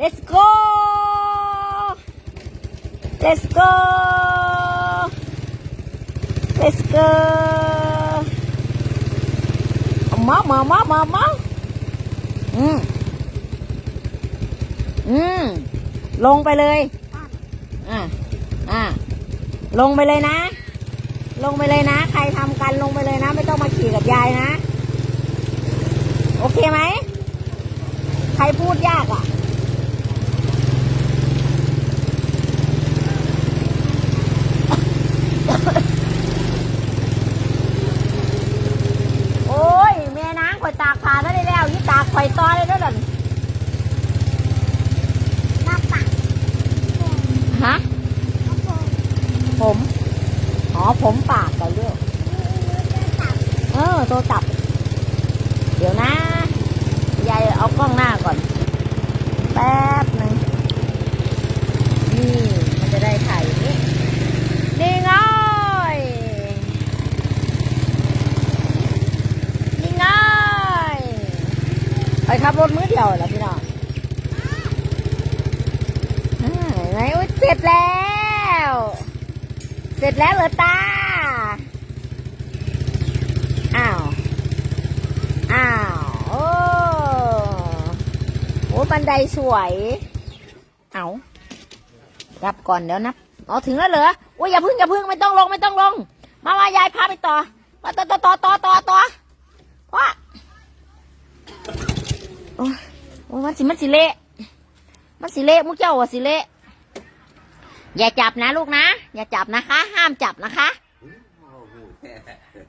let's go let's go let's go มามามามามาอืมอืมลงไปเลย อ่าอ่าลงไปเลยนะ ลงไปเลยนะ ใครทำกันลงไปเลยนะ ไม่ต้องมาขี่กับยายนะ โอเคไหม ใครพูดยากอะ โอ้ยแม่นางข่อยตากผ้าได้แล้วยี่ตากข่อยต่อเลยเด้อดันมาปักฮะผม อ๋อผมปากก่อนเรื่องเออตัวจับเดี๋ยวนะ ยายเอากล้องหน้าก่อน แป๊บหนึ่งนี่ มันจะได้ถ่ายอย่างนี้ นี่ไงนี่ไงไป ขับรถมือเดียวเหรอพี่น้องไหนเสร็จแล้ว เสร็จแล้วเหรอตา อ้าว อ้าว โอ้โหบันไดสวย เอารับก่อนเดี๋ยวนับอ๋อถึงแล้วเหรออุ้ยอย่าพึ่งอย่าพึ่งไม่ต้องลงไม่ต้องลง มามายายพาไปต่อ ต่อต่อต่อต่อต่อต่อว่า โอ้ยโอ้ยมันสิมันสิเละมันสิเละมุกเจ้าว่าสิเละอย่าจับนะลูกนะ อย่าจับนะคะ ห้ามจับนะคะ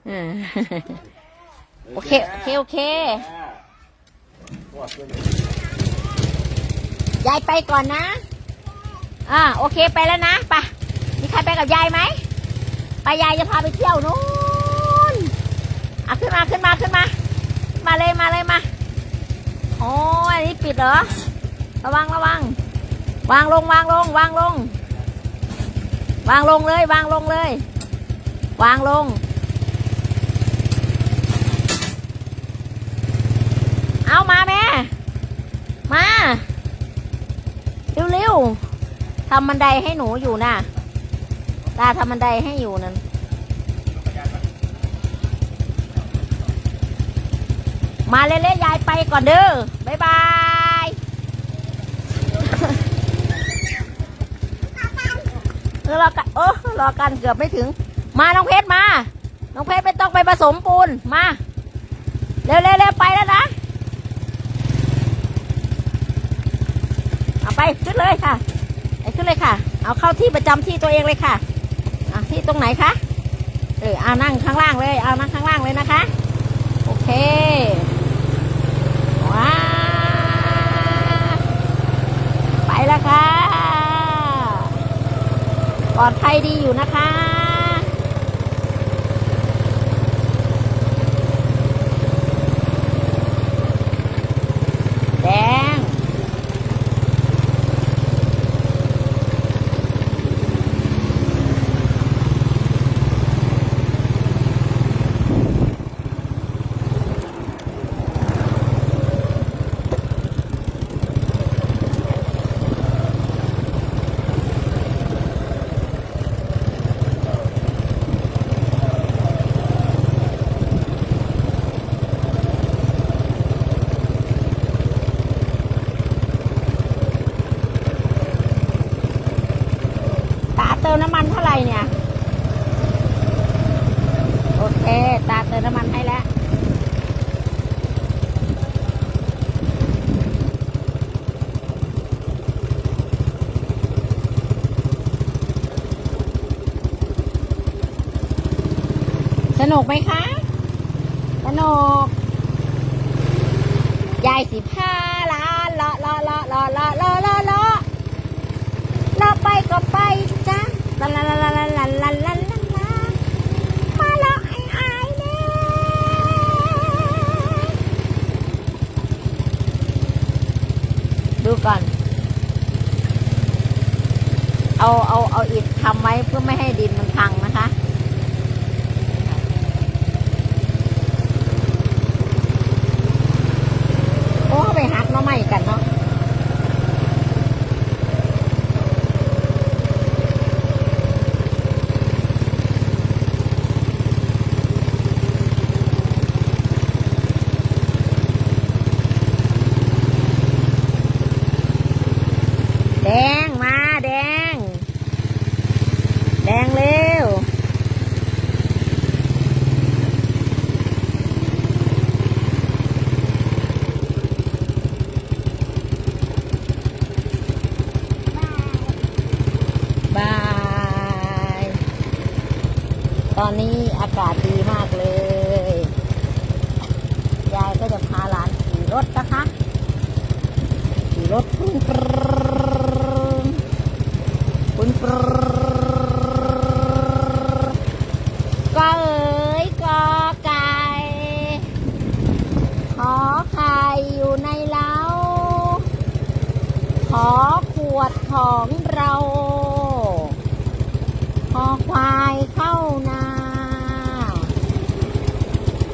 อืมโอเคโอเคโอเคยายไปก่อนนะอ่าโอเคไปแล้วนะไปมีใครไปกับยายไหมไปยายจะพาไปเที่ยวนู้นอะขึ้นมาขึ้นมาขึ้นมา มาเลยมาเลยมา โอ้ยอันนี้ปิดเหรอ ระวังระวัง วางลงวางลง วางลง วางลงเลยวางลงเลย วางลง เอามาแม่ มาเร็วๆทำบันไดให้หนูอยู่นะตาทำบันไดให้อยู่นั่น มาเล่ๆยายไปก่อนเด้อบ๊ายบายเออรอกันโอ้รอกันเกือบไม่ถึง มาน้องเพชรมา น้องเพชรไม่ต้องไปผสมปูนมาเร็วเร็วเร็วไปแล้วนะเอาไปขึ้นเลยค่ะไปขึ้นเลยค่ะ เอาเข้าที่ประจำที่ตัวเองเลยค่ะอะที่ตรงไหนคะเออเอานั่งข้างล่างเลยเอานั่งข้างล่างเลยนะคะ โอเค ว้าไปแล้วค่ะ ปลอดภัยดีอยู่นะคะ แดง ตาเติมน้ำมันเท่าไหร่เนี่ย โอเค ตาเติมน้ำมันให้แล้วสนุกไหมคะ สนุก ยายสิบห้าล้านเลาะเลาะเลาะเลาะเลาะเลาะเลาะเลาะไปก็ไปจ้า ลาลาลาลาลาลาลาลาลาลามาแล้วไอ้ไอ้เน่ดูก่อน เอาเอาเอาอิฐทำไว้เพื่อไม่ให้ดินมันพังนะคะ โอ้เขาไปหักหน้อไม้กันเนาะ แดงมาแดง แดงเร็วบาย ตอนนี้อากาศดีมากเลย ยายก็จะพาหลานขี่รถนะคะ ขี่รถพุ่ง อขวดของเราขอควายเข้านา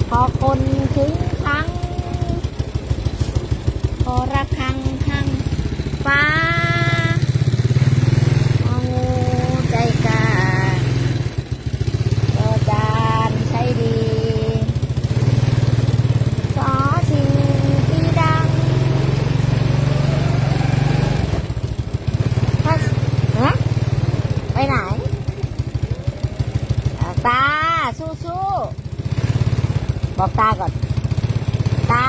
ขอคนถึงครั้งขอระคังข้งฟ้าของูใจกล้าขอจานใช้ดี ขอสิ่งที่ดัง ฮะฮะ ไปไหนตาสู้สู้ๆบอกตาก่อน ตา